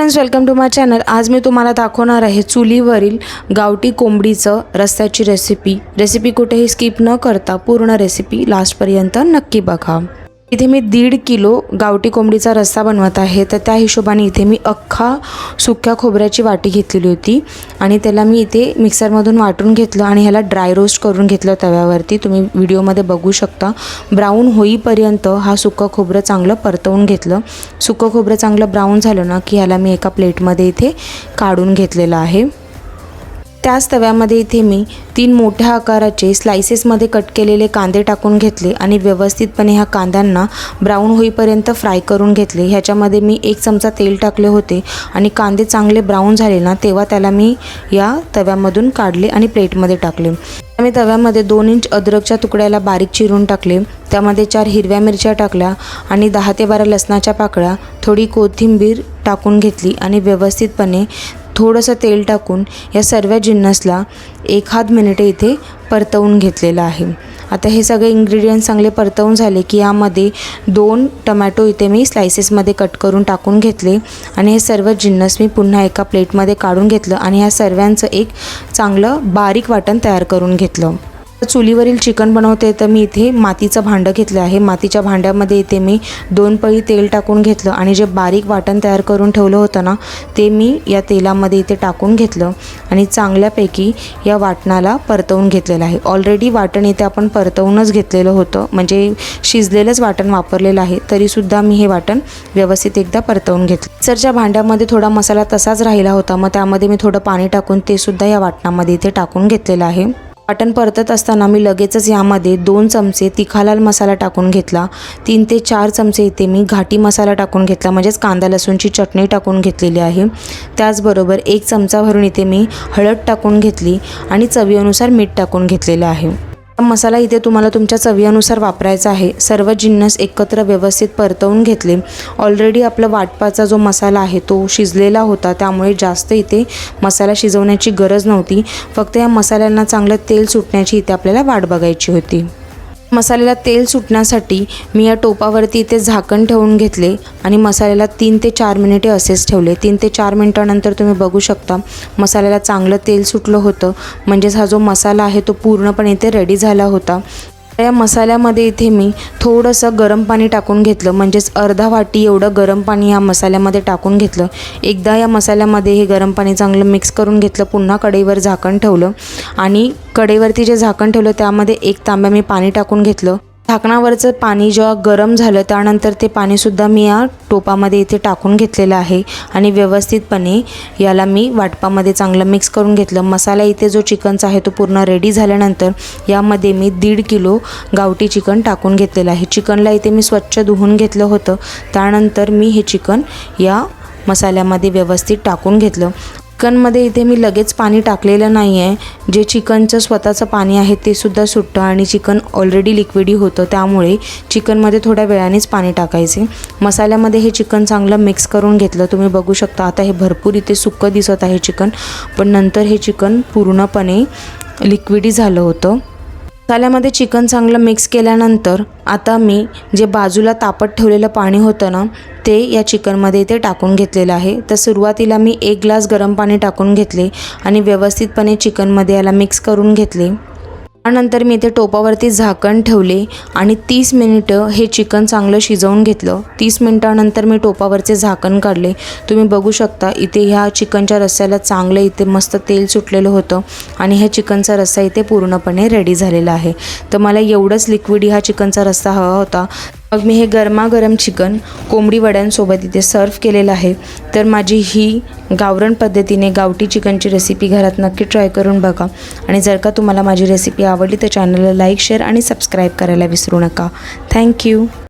Friends welcome to my channel आज मी तुम्हाला दाखवणार आहे चुलीवरील गावठी कोंबडीचं रस्त्याची रेसिपी रेसिपी कुठेही स्किप न करता पूर्ण रेसिपी लास्टपर्यंत नक्की बघा. इथे मी दीड किलो गावठी कोंबडीचा रस्सा बनवत आहे. तर त्या हिशोबाने इथे मी अख्खा सुक्या खोबऱ्याची वाटी घेतलेली होती आणि त्याला मी इथे मिक्सरमधून वाटून घेतलं आणि ह्याला ड्राय रोस्ट करून घेतलं तव्यावरती. तुम्ही व्हिडिओमध्ये बघू शकता. ब्राऊन होईपर्यंत हा सुकं खोबरं चांगलं परतवून घेतलं. सुकं खोबरं चांगलं ब्राऊन झालं ना की ह्याला मी एका प्लेटमध्ये इथे काढून घेतलेलं आहे. त्याच तव्यामध्ये इथे मी तीन मोठ्या आकाराचे स्लायसेसमध्ये कट केलेले कांदे टाकून घेतले आणि व्यवस्थितपणे ह्या कांद्यांना ब्राऊन होईपर्यंत फ्राय करून घेतले. ह्याच्यामध्ये मी एक चमचा तेल टाकले होते आणि कांदे चांगले ब्राऊन झाले ना तेव्हा त्याला मी या तव्यामधून काढले आणि प्लेटमध्ये टाकले. मी तव्यामध्ये दोन इंच अद्रकच्या तुकड्याला बारीक चिरून टाकले. त्यामध्ये चार हिरव्या मिरच्या टाकल्या आणि दहा ते बारा लसणाच्या पाकळ्या थोडी कोथिंबीर टाकून घेतली आणि व्यवस्थितपणे थोडंसं तेल टाकून या सर्व जिन्नसला एखाद मिनिटे इथे परतवून घेतलेलं आहे. आता हे सगळे इंग्रेडियंट्स चांगले परतवून झाले की यामध्ये दोन टमॅटो इथे मी स्लायसेसमध्ये कट करून टाकून घेतले आणि हे सर्व जिन्नस मी पुन्हा एका प्लेटमध्ये काढून घेतलं आणि ह्या सर्वांचं एक चांगलं बारीक वाटण तयार करून घेतलं. चुलीवरील चिकन बनवते तर मी इथे मातीचं भांडं घेतलं आहे. मातीच्या भांड्यामध्ये इथे मी दोन पळी तेल टाकून घेतलं आणि जे बारीक वाटण तयार करून ठेवलं होतं ना ते मी या तेलामध्ये इथे टाकून घेतलं आणि चांगल्यापैकी या वाटणाला परतवून घेतलेलं आहे. ऑलरेडी वाटण इथे आपण परतवूनच घेतलेलं होतं म्हणजे शिजलेलंच वाटण वापरलेलं आहे तरीसुद्धा मी हे वाटण व्यवस्थित एकदा परतवून घेतलं. सरच्या भांड्यामध्ये थोडा मसाला तसाच राहिला होता मग त्यामध्ये मी थोडं पाणी टाकून ते सुद्धा या वाटणामध्ये इथे टाकून घेतलेलं आहे. वाटण परतत असताना मी लगेचच यामध्ये दोन चमचे तिखालाल मसाला टाकून घेतला. तीन ते चार चमचे इथे मी घाटी मसाला टाकून घेतला. म्हणजेच कांदा लसूणची चटणी टाकून घेतलेली आहे. त्याचबरोबर एक चमचा भरून इथे मी हळद टाकून घेतली आणि चवीनुसार मीठ टाकून घेतलेलं आहे. मसाला इथे तुम्हाला तुमच्या चवीनुसार वापरायचा आहे. सर्व जिन्नस एकत्र व्यवस्थित परतवून घेतले. ऑलरेडी आपला वाटपाचा जो मसाला आहे तो शिजलेला होता. त्यामुळे जास्त इथे मसाला शिजवण्याची गरज नव्हती. फक्त या मसाल्यांना चांगलं तेल सुटण्याची इथे आपल्याला वाट बघायची होती. मसाल्याला तेल सुटण्यासाठी मी या टोपावरती इथे झाकण ठेवून घेतले आणि मसाल्याला तीन ते चार मिनिटे असेच ठेवले. तीन ते चार मिनटानंतर तुम्ही बघू शकता मसाल्याला चांगलं तेल सुटलं होतं. म्हणजेच हा जो मसाला आहे तो पूर्णपणे इथे रेडी झाला होता. या मसाल्यामध्ये इथे मी थोडंसं गरम पाणी टाकून घेतलं. म्हणजेच अर्धा वाटी एवढं गरम पाणी या मसाल्यामध्ये टाकून घेतलं. एकदा या मसाल्यामध्ये हे गरम पाणी चांगलं मिक्स करून घेतलं. पुन्हा कढईवर झाकण ठेवलं. आणि कढईवरती जे झाकण ठेवलं त्यामध्ये एक तांब्या मी पाणी टाकून घेतलं. झाकणावरचं पाणी जेव्हा गरम झालं त्यानंतर ते पाणीसुद्धा मी या टोपामध्ये इथे टाकून घेतलेलं आहे आणि व्यवस्थितपणे याला मी वाटपामध्ये चांगलं मिक्स करून घेतलं. मसाला इथे जो चिकनचा आहे तो पूर्ण रेडी झाल्यानंतर यामध्ये मी दीड किलो गावठी चिकन टाकून घेतलेलं आहे. चिकनला इथे मी स्वच्छ धुवून घेतलं होतं. त्यानंतर मी हे चिकन या मसाल्यामध्ये व्यवस्थित टाकून घेतलं. चिकनमध्ये इथे मी लगेच पाणी टाकलेलं नाही आहे जे चिकनचं स्वतःचं पाणी आहे ते सुद्धा सुटतं आणि चिकन ऑलरेडी लिक्विडी होतं. त्यामुळे चिकनमध्ये थोड्या वेळानेच पाणी टाकायचे. मसाल्यामध्ये हे चिकन चांगलं मिक्स करून घेतलं. तुम्ही बघू शकता आता हे भरपूर इथे सुक्कं दिसत आहे चिकन. पण नंतर हे चिकन पूर्णपणे लिक्विडी झालं होतं. मसाल्यामध्ये चिकन चांगलं मिक्स केल्यानंतर आता मी जे बाजूला तापत ठेवलेलं पाणी होतं ना ते या चिकनमध्ये इथे टाकून घेतलेलं आहे. तर सुरुवातीला मी एक ग्लास गरम पाणी टाकून घेतले आणि व्यवस्थितपणे चिकनमध्ये याला मिक्स करून घेतले. त्यानंतर मी इथे टोपावरती झाकण ठेवले आणि तीस मिनिटं हे चिकन चांगलं शिजवून घेतलं. तीस मिनिटानंतर मी टोपावरचे झाकण काढले. तुम्ही बघू शकता इथे ह्या चिकनच्या रस्स्याला चांगलं इथे मस्त तेल सुटलेलं होतं आणि ह्या चिकनचा रस्सा इथे पूर्णपणे रेडी झालेला आहे. तर मला एवढंच लिक्विड हा चिकनचा रस्सा हवा होता. मग मी हे गरमागरम चिकन कोंबडी वड्यांसोबत इथे सर्व केलेलं आहे. तर माझी ही गावरण पद्धतीने गावठी चिकनची रेसिपी घरात नक्की ट्राय करून बघा. आणि जर का तुम्हाला माझी रेसिपी आवडली तर चॅनलला लाईक शेअर आणि सबस्क्राईब करायला विसरू नका. थँक्यू